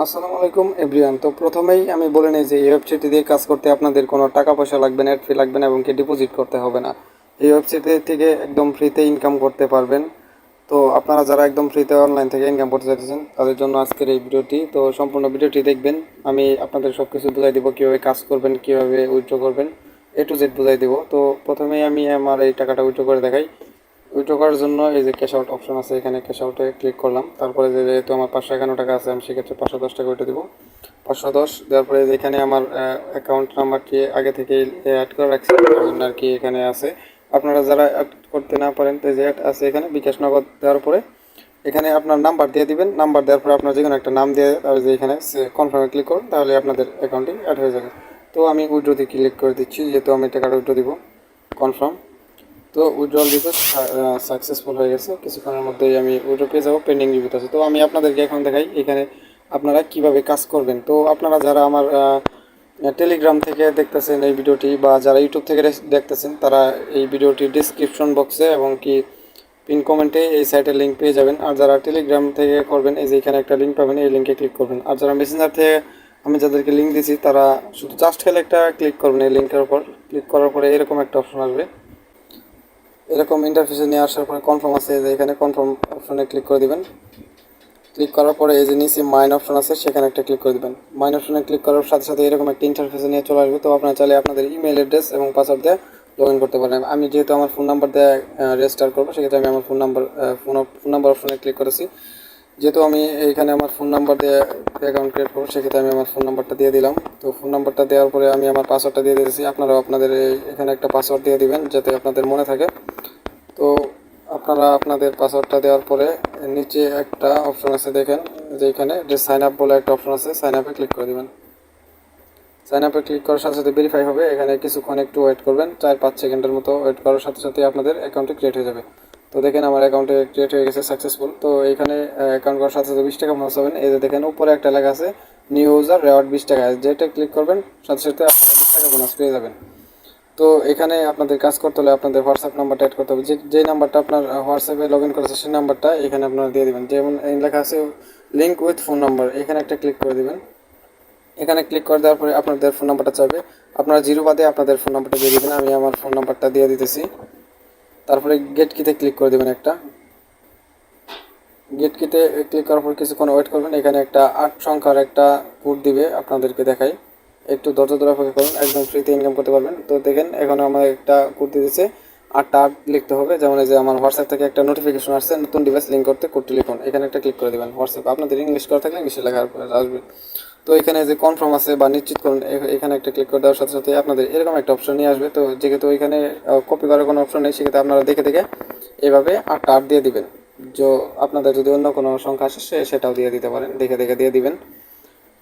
আসসালামু আলাইকুম, এভরিওয়ান। তো প্রথমেই আমি বলে নিই যে এই ওয়েবসাইটটি দিয়ে কাজ করতে আপনাদের কোনো টাকা পয়সা লাগবে না অ্যাড ফি লাগবে না এবং কি ডিপোজিট করতে হবে না। এই ওয়েবসাইট থেকে একদম ফ্রিতে ইনকাম করতে পারবেন। তো আপনারা যারা একদম ফ্রিতে অনলাইন থেকে ইনকাম করতে চাইতেছেন, তাদের জন্য আজকের এই ভিডিওটি। তো সম্পূর্ণ ভিডিওটি দেখবেন। আমি আপনাদের সব কিছু বুঝাই দেবো, কীভাবে কাজ করবেন, কীভাবে উইথড্র করবেন। এ টু জেড বুঝাই দেবো। তো প্রথমেই আমি আমার এই টাকাটা উইথড্র করে দেখাই। উইথড্র করার জন্য এই যে ক্যাশ আউট অপশন আছে, এখানে ক্যাশ আউটে ক্লিক করলাম। তারপরে যেহেতু আমার পাঁচশো একান্ন টাকা আছে, আমি সেক্ষেত্রে পাঁচশো দশ টাকা উঠে দেবো। পাঁচশো দশ দেওয়ার পরে এখানে আমার অ্যাকাউন্ট নাম্বারটি আগে থেকেই অ্যাড করে রাখছি আর কি এখানে আছে। আপনারা যারা অ্যাড করতে না পারেন তো যে অ্যাড আছে এখানে, বিকাশ নগদ দেওয়ার পরে এখানে আপনার নাম্বার দিয়ে দিবেন। নাম্বার দেওয়ার পরে আপনার যে কোনো একটা নাম দিয়ে যে এখানে কনফার্মে ক্লিক করুন, তাহলে আপনাদের অ্যাকাউন্টটি অ্যাড হয়ে যাবে। তো আমি উইড্রোতে ক্লিক করে দিচ্ছি, যেহেতু আমি টাকাটা উইড্রো দিব। কনফার্ম তো উইড্রল রিকোয়েস্ট সাকসেসফুল হয়ে গেছে। কিছুক্ষণের মধ্যেই আমি উইড্রো পেয়ে যাব পেন্ডিং রিভিউতে আছে। তো আমি আপনাদেরকে এখন দেখাই, এখানে আপনারা কীভাবে কাজ করবেন। তো আপনারা যারা আমার টেলিগ্রাম থেকে দেখতেছেন এই ভিডিওটি বা যারা ইউটিউব থেকে দেখতেছেন, তারা এই ভিডিওটি ডিসক্রিপশন বক্সে এবং কি পিন কমেন্টে এই সাইটের লিঙ্ক পেয়ে যাবেন। আর যারা টেলিগ্রাম থেকে করবেন, এই যে এখানে একটা লিঙ্ক পাবেন, এই লিঙ্কে ক্লিক করবেন। আর যারা মেসেঞ্জার থেকে আমি যাদেরকে লিঙ্ক দিয়েছি, তারা শুধু জাস্ট খেলে একটা ক্লিক করবেন। এই লিঙ্কের উপর ক্লিক করার পরে এরকম একটা অপশন আসবে। এরকম ইন্টারফেসে নিয়ে আসার পরে কনফার্ম আছে যে এখানে কনফার্ম অপশনে ক্লিক করে দিবেন। ক্লিক করার পরে এই যে নিচে মাইন অপশন আছে, সেখানে একটা ক্লিক করে দিবেন। মাইন অপশনে ক্লিক করার সাথে সাথে এরকম একটা ইন্টারফেসে নিয়ে চলে আসবে। তো আপনারা চাইলে আপনাদের ইমেল অ্যাড্রেস এবং পাসওয়ার্ড দিয়ে লগ ইন করতে পারেন। আমি যেহেতু আমার ফোন নাম্বার দিয়ে রেজিস্টার করব, সেক্ষেত্রে আমি আমার phone number phone phone number অপশনে ক্লিক করেছি। যেহেতু আমি এখানে আমার ফোন নাম্বার দিয়ে অ্যাকাউন্ট ক্রিয়েট করব, সেক্ষেত্রে আমি আমার ফোন নাম্বারটা দিয়ে দিলাম। তো ফোন নাম্বারটা দেওয়ার পরে আমি আমার পাসওয়ার্ডটা দিয়ে দিয়েছি আপনারাও আপনাদের এখানে একটা পাসওয়ার্ড দিয়ে দিবেন, যাতে আপনাদের মনে থাকে। তো আপনারা আপনাদের পাসওয়ার্ডটা দেওয়ার পরে নিচে একটা অপশন আছে দেখেন যে এখানে যে সাইন আপ বলে একটা অপশন আছে সাইন আপে ক্লিক করে দেবেন। সাইন আপে ক্লিক করার সাথে সাথে ভেরিফাই হবে, এখানে কিছুক্ষণ একটু ওয়েট করবেন, চার পাঁচ সেকেন্ডের মতো ওয়েট করার সাথে সাথে আপনাদের অ্যাকাউন্টে ক্রিয়েট হয়ে যাবে। তো দেখেন আমার অ্যাকাউন্টে ক্রিয়েট হয়ে গেছে সাকসেসফুল তো এখানে অ্যাকাউন্ট করার সাথে সাথে বিশ টাকা বোনাস হবেন এই যে দেখেন, উপরে একটা লেখা আছে নিউ ইউজার রেওয়ার্ড বিশ টাকা। যেটা ক্লিক করবেন, সাথে সাথে আপনারা বিশ টাকা বোনাস পেয়ে যাবেন। তো এখানে আপনাদের কাজ করতে হলে আপনাদের হোয়াটসঅ্যাপ নাম্বারটা অ্যাড করতে হবে। যে যে নাম্বারটা আপনার হোয়াটসঅ্যাপে লগ ইন করেছে, সেই নাম্বারটা এখানে আপনারা দিয়ে দেবেন। যেমন লেখা আছে লিঙ্ক উইথ ফোন নাম্বার এখানে একটা ক্লিক করে দেবেন। এখানে ক্লিক করে দেওয়ার পরে আপনাদের ফোন নাম্বারটা চাইবে। আপনারা জিরো বাদে আপনাদের ফোন নাম্বারটা দিয়ে দেবেন, আমি আমার ফোন নাম্বারটা দিয়ে দিতেছি। তারপরে গেট কিতে ক্লিক করে দেবেন একটা। গেট কিতে ক্লিক করার পর কিছুক্ষণ ওয়েট করবেন, এখানে একটা আট সংখ্যার একটা কোড দিবে আপনাদেরকে দেখাই। একটু ধৈর্য ধরে অপেক্ষা করুন, একদম ফ্রিতে ইনকাম করতে পারবেন। তো দেখেন এখন আমার একটা কোড দিয়েছে, আটটা আট লিখতে হবে। যেমন এই যে আমার হোয়াটসঅ্যাপ থেকে একটা নোটিফিকেশন আসছে, নতুন ডিভাইস লিঙ্ক করতে কোডটি লিখুন। এখানে একটা ক্লিক করে দেবেন হোয়াটসঅ্যাপ আপনাদের ইংলিশ করা থাকলে ইংলিশে লেখার পরে আসবে। তো এখানে যে কনফার্ম আছে বা নিশ্চিত করুন এখানে একটা ক্লিক করে দেওয়ার সাথে সাথে আপনাদের এরকম একটা অপশন নিয়ে আসবে। তো যেহেতু এখানে কপি করার কোনো অপশন নেই, সেক্ষেত্রে আপনারা দেখে দেখে এভাবে আটটা আট দিয়ে দিবেন। যে, আপনাদের যদি অন্য কোনো সংখ্যা আসে সেটাও দিয়ে দিতে পারেন। দেখে দেখে দিয়ে দিবেন।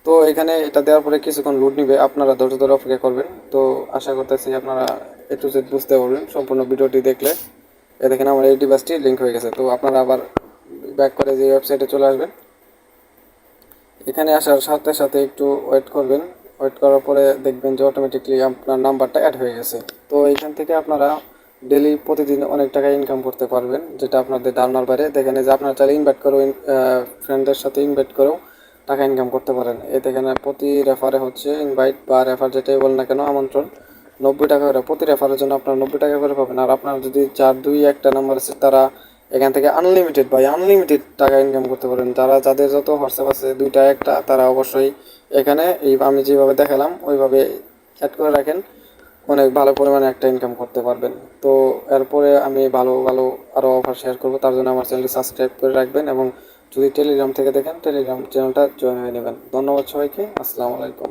তো এখানে এটা দেওয়ার পরে কিছুক্ষণ লুট নিবে, আপনারা ধৈর্য ধরে অপেক্ষা করবেন। তো আশা করতেছি আপনারা একটু জেড বুঝতে পারবেন, সম্পূর্ণ ভিডিওটি দেখলে। এ দেখেন আমার এই ডিভাইসটি লিঙ্ক হয়ে গেছে, তো আপনারা আবার ব্যাক করে যে ওয়েবসাইটে চলে আসবেন। এখানে আসার সাথে সাথে একটু ওয়েট করবেন। ওয়েট করার পরে দেখবেন যে অটোমেটিকলি আপনার নাম্বারটা অ্যাড হয়ে গেছে। তো এখান থেকে আপনারা ডেলি প্রতিদিন অনেক টাকা ইনকাম করতে পারবেন, যেটা আপনাদের ধারণার বাইরে। দেখেন যে আপনারা চাইলে ইনভাইট করেও ফ্রেন্ডদের সাথে ইনভাইট করেও টাকা ইনকাম করতে পারেন। এতে এখানে প্রতি রেফারে হচ্ছে ইনভাইট বা রেফার যেটাই বল না কেন, আমন্ত্রণ। নব্বই টাকা করে প্রতি রেফারের জন্য আপনার নব্বই টাকা করে পাবেন। আর আপনার যদি চার, দুই, একটা নাম্বার আছে, তারা এখান থেকে আনলিমিটেড বা আনলিমিটেড টাকা ইনকাম করতে পারেন। যারা যাদের যত হোয়াটসঅ্যাপ আছে, দুইটা, একটা, তারা অবশ্যই এখানে এই আমি যেভাবে দেখালাম, ওইভাবে অ্যাড করে রাখেন। অনেক ভালো পরিমাণে একটা ইনকাম করতে পারবেন। তো এরপরে আমি ভালো ভালো আরও অফার শেয়ার করব। তার জন্য আমার চ্যানেলটি সাবস্ক্রাইব করে রাখবেন এবং যদি টেলিগ্রাম থেকে দেখেন টেলিগ্রাম চ্যানেলটা জয়েন হয়ে নেবেন। ধন্যবাদ সবাইকে আসসালামু আলাইকুম।